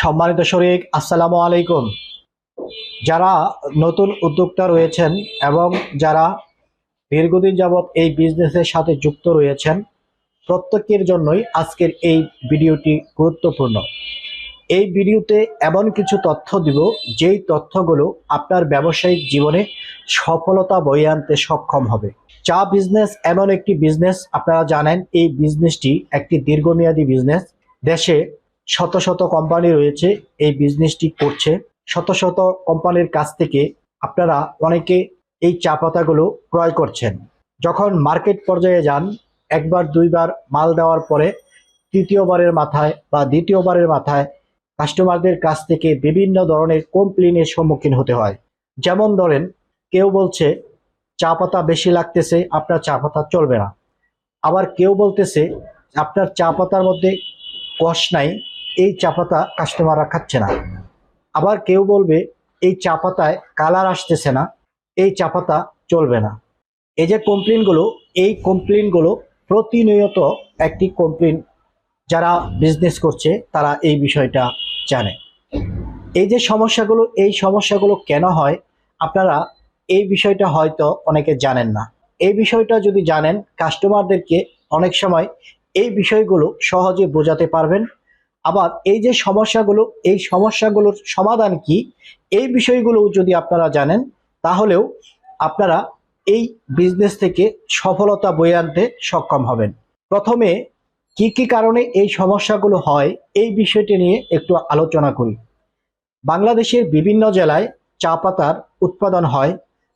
সম্মানিত শরিক, আসসালামু আলাইকুম। যারা নতুন উদ্যোক্তা রয়েছেন এবং যারা দীর্ঘদিন যাবৎ এই বিজনেসের সাথে যুক্ত রয়েছেন, প্রত্যেকের জন্যই আজকের এই ভিডিওটি গুরুত্বপূর্ণ। এই ভিডিওতে এমন কিছু তথ্য দিব, যেই তথ্যগুলো আপনার ব্যবসায়িক জীবনে সফলতা বয়ে আনতে সক্ষম হবে। চা বিজনেস এমন একটি বিজনেস, আপনারা জানেন এই বিজনেসটি একটি দীর্ঘমেয়াদী বিজনেস। দেশে শত শত কোম্পানি রয়েছে, এই বিজনেসটি করছে। শত শত কোম্পানির কাছ থেকে আপনারা অনেকে এই চা পাতাগুলো ক্রয় করছেন। যখন মার্কেট পর্যায়ে যান, একবার, দুইবার মাল দেওয়ার পরে তৃতীয়বারের মাথায় বা দ্বিতীয়বারের মাথায় কাস্টমারদের কাছ থেকে বিভিন্ন ধরনের কমপ্লেনের সম্মুখীন হতে হয়। যেমন ধরেন, কেউ বলছে, চা পাতা বেশি লাগতেছে, আপনার চা পাতা চলবে না। আবার কেউ বলতেছে, আপনার চা পাতার মধ্যে কষ নাই এই চা পাতা কাস্টমাররা খাচ্ছে না। আবার কেউ বলবে, এই চা পাতায় কালার আসতেছে না, এই চা পাতা চলবে না। এই যে কমপ্লেনগুলো এই কমপ্লেনগুলো প্রতিনিয়ত একটি কমপ্লেন যারা বিজনেস করছে, তারা এই বিষয়টা জানে। এই যে সমস্যাগুলো, এই সমস্যাগুলো কেন হয়, আপনারা এই বিষয়টা হয়তো অনেকে জানেন না। এই বিষয়টা যদি জানেন কাস্টমারদেরকে অনেক সময় এই বিষয়গুলো সহজে বোঝাতে পারবেন। আবার এই যে সমস্যাগুলো, এই সমস্যাগুলোর সমাধান কি? এই বিষয়গুলো যদি আপনারা জানেন, তাহলেও আপনারা এই বিজনেস থেকে সফলতা বয়ে আনতে সক্ষম হবেন। প্রথমে কি কি কারণে এই সমস্যাগুলো হয়, এই বিষয়টি নিয়ে একটু আলোচনা করি। বাংলাদেশের বিভিন্ন জেলায় চা পাতার উৎপাদন হয়।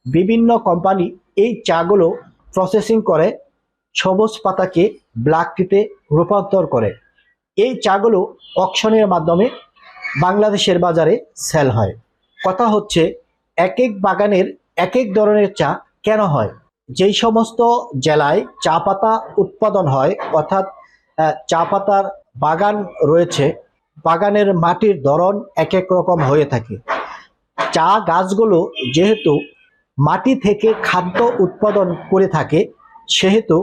বিভিন্ন কোম্পানি এই চাগুলো প্রসেসিং করে, সবুজ পাতাকে ব্ল্যাক টিতে রূপান্তর করে। এই চাগুলো অকশনের মাধ্যমে বাংলাদেশের বাজারে সেল হয়। কথা হচ্ছে এক এক বাগানের এক এক ধরনের চা কেন হয়? যেই সমস্ত জেলায় চা পাতা উৎপাদন হয়, অর্থাৎ চা পাতার বাগান রয়েছে, বাগানের মাটির ধরন এক এক রকম হয়ে থাকে। চা গাছগুলো যেহেতু মাটি থেকে খাদ্য উৎপাদন করে থাকে, সেহেতু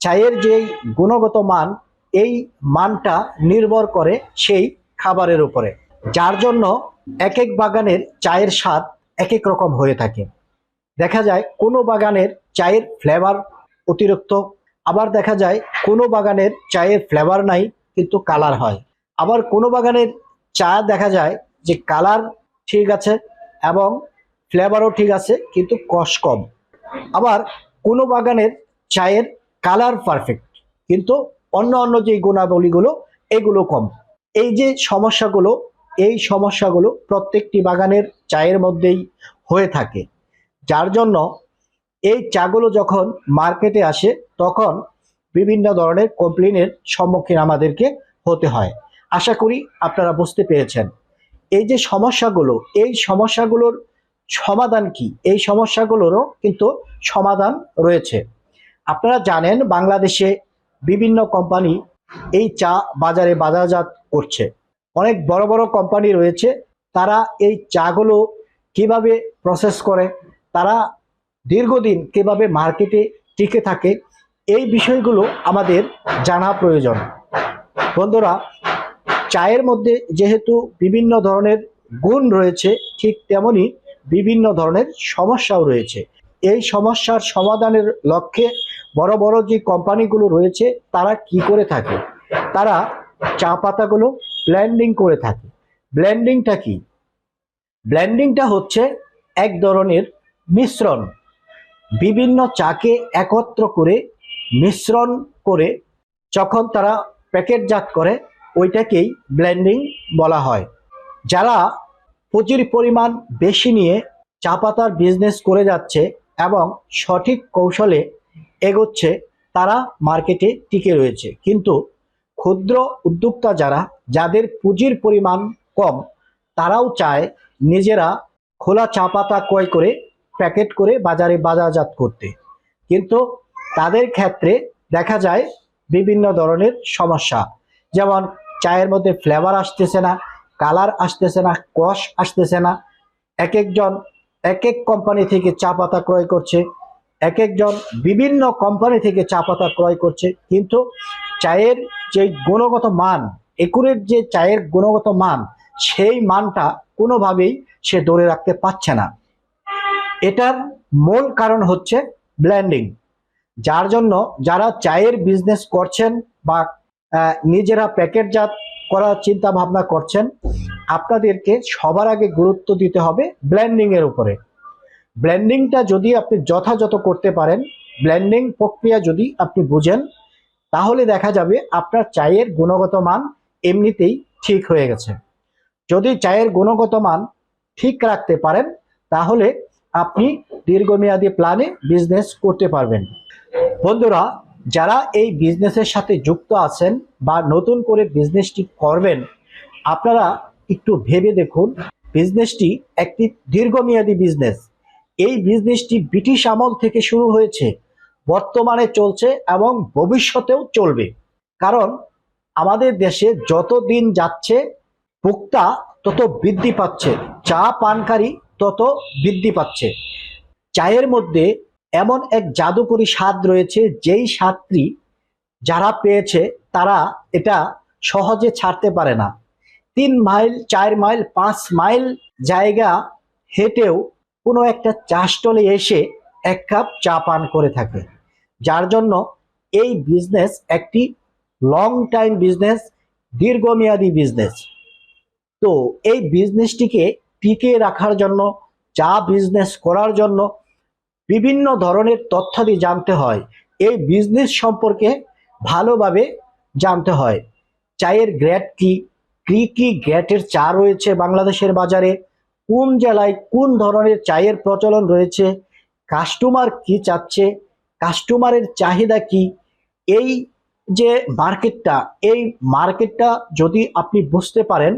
চায়ের যেই গুণগত মান এই মানটা নির্ভর করে সেই খাবারের উপরে, যার জন্য এক এক বাগানের চায়ের স্বাদ এক এক রকম হয়ে থাকে। দেখা যায় কোনো বাগানের চায়ের ফ্লেভার অতিরিক্ত, আবার দেখা যায় কোনো বাগানের চায়ের ফ্লেভার নাই, কিন্তু কালার হয়। আবার কোনো বাগানের চা দেখা যায় যে কালার ঠিক আছে এবং ফ্লেভারও ঠিক আছে, কিন্তু কষ কম। আবার কোনো বাগানের চায়ের কালার পারফেক্ট কিন্তু অন্য অন্য যে গুণাবলীগুলো, এগুলো কম। এই যে সমস্যাগুলো, এই সমস্যাগুলো প্রত্যেকটি বাগানের চায়ের মধ্যেই হয়ে থাকে। যার জন্য এই চাগুলো যখন মার্কেটে আসে, তখন বিভিন্ন ধরনের কমপ্লেনের সম্মুখীন আমাদেরকে হতে হয়। আশা করি আপনারা বুঝতে পেরেছেন। এই যে সমস্যাগুলো, এই সমস্যাগুলোর সমাধান কি? এই সমস্যাগুলোরও কিন্তু সমাধান রয়েছে। আপনারা জানেন, বাংলাদেশে বিভিন্ন কোম্পানি এই চা বাজারে বাজারজাত করছে। অনেক বড় বড় কোম্পানি রয়েছে, তারা এই চাগুলো কীভাবে প্রসেস করে, তারা দীর্ঘদিন কীভাবে মার্কেটে টিকে থাকে, এই বিষয়গুলো আমাদের জানা প্রয়োজন। বন্ধুরা, চায়ের মধ্যে যেহেতু বিভিন্ন ধরনের গুণ রয়েছে, ঠিক তেমনি বিভিন্ন ধরনের সমস্যাও রয়েছে। এই সমস্যার সমাধানের লক্ষ্যে বড় বড় যে কোম্পানিগুলো রয়েছে, তারা কি করে থাকে? তারা চা পাতাগুলো ব্ল্যান্ডিং করে থাকে। ব্ল্যান্ডিংটা কি? ব্ল্যান্ডিংটা হচ্ছে এক ধরনের মিশ্রণ। বিভিন্ন চাকে একত্র করে মিশ্রণ করে যখন তারা প্যাকেটজাত করে, ওইটাকেই ব্ল্যান্ডিং বলা হয়। যারা পুঁজির পরিমাণ বেশি নিয়ে চা পাতার বিজনেস করে যাচ্ছে এবং সঠিক কৌশলে এগোচ্ছে, তারা মার্কেটে টিকে রয়েছে। কিন্তু ক্ষুদ্র উদ্যোক্তা যারা, যাদের পুঁজির পরিমাণ কম, তারাও চায় নিজেরা খোলা চা পাতা ক্রয় করে, প্যাকেট করে বাজারে বাজারজাত করতে। কিন্তু তাদের ক্ষেত্রে দেখা যায় বিভিন্ন ধরনের সমস্যা। যেমন চায়ের মধ্যে ফ্লেভার আসতেছে না কালার আসতেছে না কষ আসতেছে না। এক একজন এক এক কোম্পানি থেকে চা পাতা ক্রয় করছে। এক একজন বিভিন্ন কোম্পানি থেকে চা পাতা ক্রয় করছে। কিন্তু চায়ের যে গুণগত মান একুরের যে চায়ের গুণগত মান, সেই মানটা কোনোভাবেই সে ধরে রাখতে পারছে না। এটার মূল কারণ হচ্ছে ব্ল্যান্ডিং যার জন্য যারা চায়ের বিজনেস করছেন বা নিজেরা প্যাকেটজাত করার চিন্তা ভাবনা করছেন, আপনাদেরকে সবার আগে গুরুত্ব দিতে হবে ব্ল্যান্ডিং এর উপরে। ব্ল্যান্ডিংটা যদি আপনি যথাযথ করতে পারেন ব্ল্যান্ডিং প্রক্রিয়া যদি আপনি বুঝেন, তাহলে দেখা যাবে আপনার চায়ের গুণগত মান এমনিতেই ঠিক হয়ে গেছে। যদি চায়ের গুণগত মান ঠিক রাখতে পারেন, তাহলে আপনি দীর্ঘমেয়াদী প্ল্যানে বিজনেস করতে পারবেন। বন্ধুরা, যারা এই বিজনেসের সাথে যুক্ত আছেন বা নতুন করে বিজনেসটি করবেন, আপনারা একটু ভেবে দেখুন, বিজনেসটি একটি দীর্ঘমেয়াদী বিজনেস। এই বিজনেসটি ব্রিটিশ আমল থেকে শুরু হয়েছে, বর্তমানে চলছে এবং ভবিষ্যতেও চলবে। কারণ আমাদের দেশে যত দিন যাচ্ছে, ভোক্তা তত বৃদ্ধি পাচ্ছে, চা পানকারী তত বৃদ্ধি পাচ্ছে। চায়ের মধ্যে এমন এক জাদুকরী স্বাদ রয়েছে, যেই স্বাদটি যারা পেয়েছে, তারা এটা সহজে ছাড়তে পারে না। তিন মাইল, চার মাইল, পাঁচ মাইল জায়গা হেঁটেও কোনো একটা চা স্টলে এসে এক কাপ চা পান করে থাকে। যার জন্য এই বিজনেস একটি লং টাইম বিজনেস দীর্ঘমেয়াদী বিজনেস তো এই বিজনেসটিকে টিকে রাখার জন্য চা বিজনেস করার জন্য বিভিন্ন ধরনের তথ্যাদি জানতে হয়। এই বিজনেস সম্পর্কে ভালোভাবে জানতে হয়। চায়ের গ্রেড কি? কি কি গ্রেটের চা রয়েছে বাংলাদেশের বাজারে? কোন জেলায় কোন ধরনের চায়ের প্রচলন রয়েছে? কাস্টমার কি চাচ্ছে? কাস্টমারের চাহিদা কি? এই যে মার্কেটটা, এই মার্কেটটা যদি আপনি বুঝতে পারেন,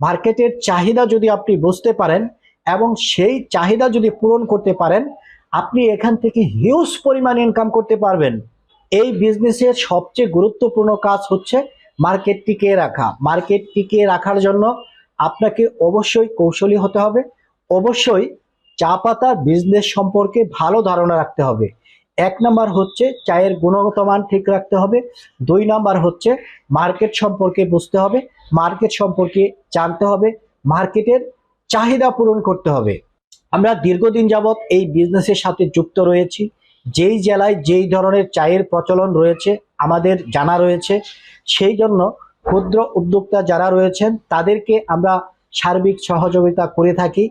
মার্কেটের চাহিদা যদি আপনি বুঝতে পারেন এবং সেই চাহিদা যদি পূরণ করতে পারেন, আপনি এখান থেকে হিউজ পরিমাণ ইনকাম করতে পারবেন। এই বিজনেসের সবচেয়ে গুরুত্বপূর্ণ কাজ হচ্ছে মার্কেট টিকে রাখা। মার্কেট টিকে রাখার জন্য আপনাকে অবশ্যই কৌশলী হতে হবে। অবশ্যই চা পাতার বিজনেস সম্পর্কে ভালো ধারণা রাখতে হবে। এক নাম্বার হচ্ছে চায়ের গুণগত মান ঠিক রাখতে হবে। দুই নাম্বার হচ্ছে মার্কেট সম্পর্কে বুঝতে হবে। মার্কেট সম্পর্কে জানতে হবে। মার্কেটের চাহিদা পূরণ করতে হবে। আমরা দীর্ঘদিন যাবৎ এই বিজনেসের সাথে যুক্ত রয়েছি। যেই জেলায় যেই ধরনের চায়ের প্রচলন রয়েছে, আমাদের জানা রয়েছে, সেই জন্য ক্ষুদ্র উদ্যোক্তা যারা রয়েছেন, তাদেরকে আমরা সার্বিক সহযোগিতা করে থাকি।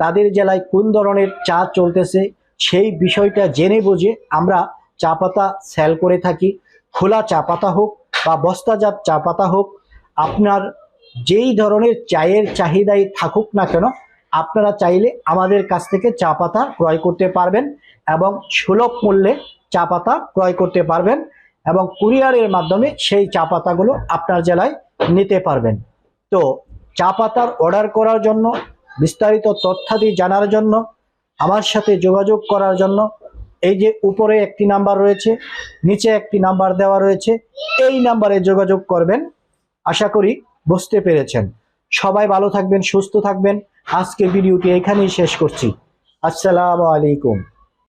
তাদের জেলায় কোন ধরনের চা চলতেছে, সেই বিষয়টা জেনে বুঝে আমরা চা পাতা সেল করে থাকি। খোলা চা পাতা হোক বা বস্তাজাত চা পাতা হোক, আপনার যেই ধরনের চায়ের চাহিদাই থাকুক না কেন, আপনারা চাইলে আমাদের কাছ থেকে চা পাতা ক্রয় করতে পারবেন এবং সুলভ মূল্যে চা পাতা ক্রয় করতে পারবেন। এবং কুরিয়ারের মাধ্যমে সেই চা পাতাগুলো আপনার জেলায় নিতে পারবেন। তো চা পাতার অর্ডার করার জন্য, বিস্তারিত তথ্যাদি জানার জন্য, আমার সাথে যোগাযোগ করার জন্য, এই যে উপরে একটি নাম্বার রয়েছে, নিচে একটি নাম্বার দেওয়া রয়েছে, এই নাম্বারে যোগাযোগ করবেন। আশা করি বুঝতে পেরেছেন। সবাই ভালো থাকবেন, সুস্থ থাকবেন। আজকের ভিডিওটি এখানেই শেষ করছি। আসসালামু আলাইকুম।